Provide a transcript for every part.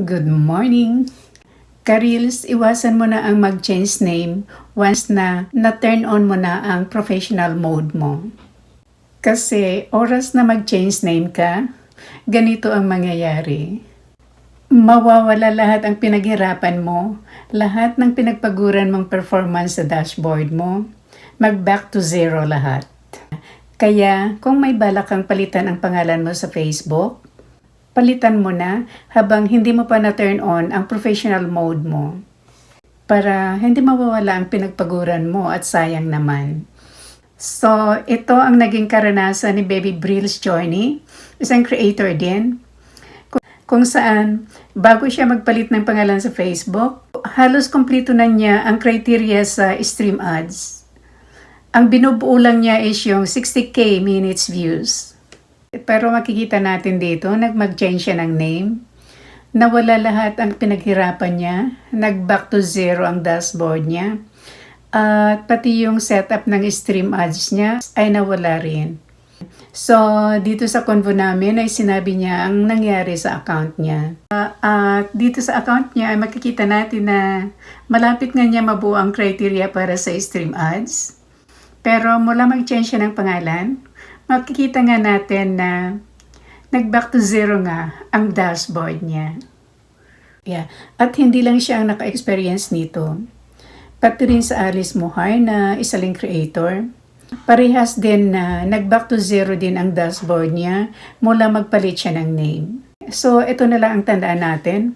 Good morning! Karils, iwasan mo na ang mag-change name once na na-turn on mo na ang professional mode mo. Kasi oras na mag-change name ka, ganito ang mangyayari. Mawawala lahat ang pinaghirapan mo, lahat ng pinagpaguran mong performance sa dashboard mo, mag-back to zero lahat. Kaya kung may balak kang palitan ang pangalan mo sa Facebook, palitan mo na habang hindi mo pa na-turn on ang professional mode mo para hindi mawawala ang pinagpaguran mo at sayang naman. So, ito ang naging karanasan ni Baby Brills Journey, isang creator din, kung- saan bago siya magpalit ng pangalan sa Facebook, halos kompleto na niya ang criteria sa stream ads. Ang binubuo lang niya is yung 60k minutes views. Pero makikita natin dito, nag-change siya ng name. Nawala lahat ang pinaghirapan niya. Nag-back to zero ang dashboard niya. At pati yung setup ng stream ads niya ay nawala rin. So, dito sa convo namin ay sinabi niya ang nangyari sa account niya. Ah, at dito sa account niya ay makikita natin na malapit nga niya mabuo ang criteria para sa stream ads. Pero mula mag-change siya ng pangalan, makikita nga natin na nag-back to zero nga ang dashboard niya. Yeah. At hindi lang siya ang naka-experience nito. Pati rin sa Alice Mohar na isa ring creator. Parehas din na nag-back to zero din ang dashboard niya mula magpalit siya ng name. So, ito na lang ang tandaan natin.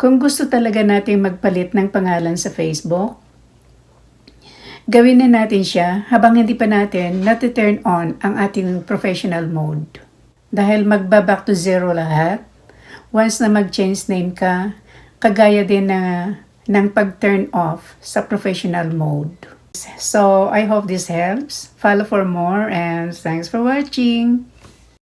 Kung gusto talaga natin magpalit ng pangalan sa Facebook, gawin na natin siya habang hindi pa natin nati-turn on ang ating professional mode. Dahil magba-back to zero lahat, once na mag-change name ka, kagaya din na ng pag-turn off sa professional mode. So, I hope this helps. Follow for more and thanks for watching.